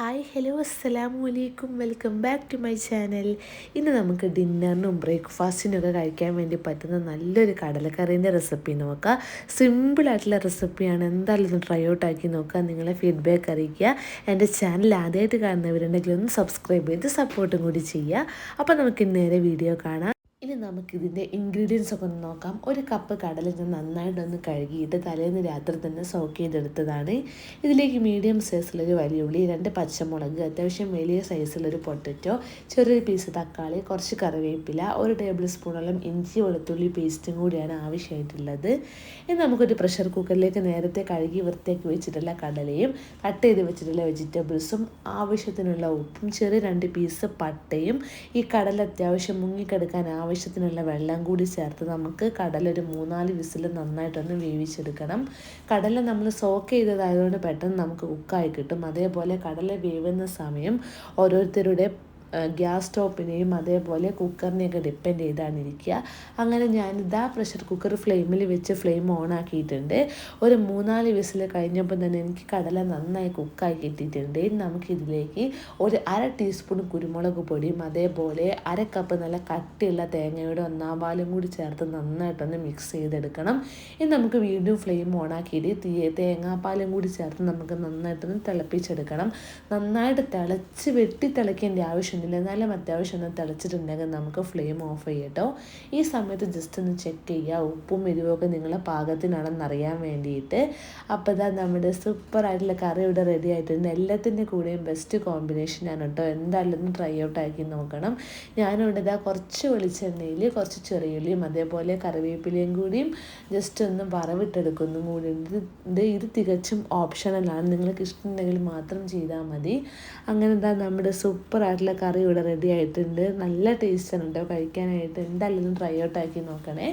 Hi hello അസ്സലാമു അലൈക്കും. Welcome back to my channel. ഇന്ന് നമുക്ക് ഡിന്നറിനും ബ്രേക്ക്ഫാസ്റ്റിനും ഒക്കെ കഴിക്കാൻ വേണ്ടി പറ്റുന്ന നല്ലൊരു കടലക്കറീന്റെ റെസിപ്പി നോക്കാം. സിമ്പിളായിട്ടുള്ള റെസിപ്പിയാണ്. എന്തായാലും ഒന്ന് ട്രൈ ഔട്ട് ആക്കി നോക്കുക നിങ്ങളെ ഫീഡ്ബാക്ക് അറിയിക്കുക. എന്റെ ചാനൽ ആദ്യമായിട്ട് കാണുന്നവരുണ്ടെങ്കിൽ ഒന്ന് സബ്സ്ക്രൈബ് ചെയ്ത് സപ്പോർട്ടും കൂടി ചെയ്യുക. അപ്പോൾ നമുക്ക് നേരെ വീഡിയോ കാണാം. ഇനി നമുക്കിതിന്റെ ഇൻഗ്രീഡിയൻസ് ഒക്കെ ഒന്ന് നോക്കാം. ഒരു കപ്പ് കടല ഞാൻ നന്നായിട്ടൊന്ന് കഴുകിയിട്ട് തലേന്ന് രാത്രി തന്നെ സോക്ക് ചെയ്തെടുത്തതാണ്. ഇതിലേക്ക് മീഡിയം സൈസിലൊരു വലിയ ഉള്ളി രണ്ട് പച്ചമുളക് അത്യാവശ്യം വലിയ സൈസിലൊരു പൊട്ടറ്റോ ചെറിയൊരു പീസ് തക്കാളി കുറച്ച് കറിവേപ്പില ഒരു ടേബിൾ സ്പൂണോളം ഇഞ്ചി വെളുത്തുള്ളി പേസ്റ്റും കൂടിയാണ് ആവശ്യമായിട്ടുള്ളത്. ഇനി നമുക്കൊരു പ്രഷർ കുക്കറിലേക്ക് നേരത്തെ കഴുകി വൃത്തിയാക്കി വെച്ചിട്ടുള്ള കടലയും കട്ട് ചെയ്ത് വെച്ചിട്ടുള്ള വെജിറ്റബിൾസും ആവശ്യത്തിനുള്ള ഉപ്പും ചെറിയ രണ്ട് പീസ് പട്ടയും ഈ കടൽ അത്യാവശ്യം മുങ്ങിക്കെടുക്കാൻ ആവശ്യത്തിനുള്ള വെള്ളം കൂടി ചേർത്ത് നമുക്ക് കടല ഒരു മൂന്നാൽ വിസിൽ നന്നായിട്ടൊന്ന് വേവിച്ചെടുക്കണം. കടല നമ്മൾ സോക്ക് ചെയ്തതായതുകൊണ്ട് പെട്ടെന്ന് നമുക്ക് കുക്കായി കിട്ടും. അതേപോലെ കടല വേവുന്ന സമയം ഓരോരുത്തരുടെ ഗ്യാസ് സ്റ്റോപ്പിനെയും അതേപോലെ കുക്കറിനെയൊക്കെ ഡിപ്പെൻഡ് ചെയ്താണ് ഇരിക്കുക. അങ്ങനെ ഞാനിതാ പ്രഷർ കുക്കർ ഫ്ലെയിമിൽ വെച്ച് ഫ്ലെയിം ഓൺ ആക്കിയിട്ടുണ്ട്. ഒരു മൂന്നാൽ വിസിൽ കഴിഞ്ഞപ്പോൾ തന്നെ എനിക്ക് കടല നന്നായി കുക്കായി കിട്ടിയിട്ടുണ്ട്. നമുക്കിതിലേക്ക് ഒരു അര ടീസ്പൂൺ കുരുമുളക് പൊടിയും അതേപോലെ അര കപ്പ് നല്ല കട്ടിയുള്ള തേങ്ങയുടെ ഒന്നാം പാലും കൂടി ചേർത്ത് നന്നായിട്ടൊന്ന് മിക്സ് ചെയ്തെടുക്കണം. ഇനി നമുക്ക് വീണ്ടും ഫ്ലെയിം ഓൺ ആക്കിയിട്ട് തീ തേങ്ങാപ്പാലും കൂടി ചേർത്ത് നമുക്ക് നന്നായിട്ടൊന്ന് തിളപ്പിച്ചെടുക്കണം. നന്നായിട്ട് തിളച്ച് വെട്ടി തിളയ്ക്കേണ്ട ആവശ്യം എന്നാലും അത്യാവശ്യം ഒന്ന് തിളച്ചിട്ടുണ്ടെങ്കിൽ നമുക്ക് ഫ്ലെയിം ഓഫ് ചെയ്യട്ടോ ഈ സമയത്ത് ജസ്റ്റ് ഒന്ന് ചെക്ക് ചെയ്യുക. ഉപ്പും എരിവൊക്കെ നിങ്ങളെ പാകത്തിനാണെന്ന് അറിയാൻ വേണ്ടിയിട്ട്. അപ്പോൾ ഇതാ നമ്മുടെ സൂപ്പറായിട്ടുള്ള കറി ഇവിടെ റെഡി ആയിട്ടുണ്ട്. എല്ലാത്തിന്റെ കൂടെയും ബെസ്റ്റ് കോമ്പിനേഷനാണ് കേട്ടോ. എന്തായാലും ഒന്ന് ട്രൈ ഔട്ട് ആക്കി നോക്കണം. ഞാനിവിടെ ഇതാ കുറച്ച് വെളിച്ചെണ്ണയിൽ കുറച്ച് ചെറിയുള്ളിയും അതേപോലെ കറിവേപ്പിലയും കൂടിയും ജസ്റ്റ് ഒന്ന് വറവിട്ടെടുക്കുന്നതും കൂടി ഉണ്ട് ഇത് തികച്ചും ഓപ്ഷണലാണ് നിങ്ങൾക്ക് ഇഷ്ടമുണ്ടെങ്കിൽ മാത്രം ചെയ്താൽ മതി. അങ്ങനെ എന്താ നമ്മുടെ സൂപ്പറായിട്ടുള്ള കറി ഇവിടെ റെഡി ആയിട്ടുണ്ട്. നല്ല ടേസ്റ്റാണ് കേട്ടോ കഴിക്കാനായിട്ട് എന്തായാലും ട്രൈ ഔട്ട് ആക്കി നോക്കണേ.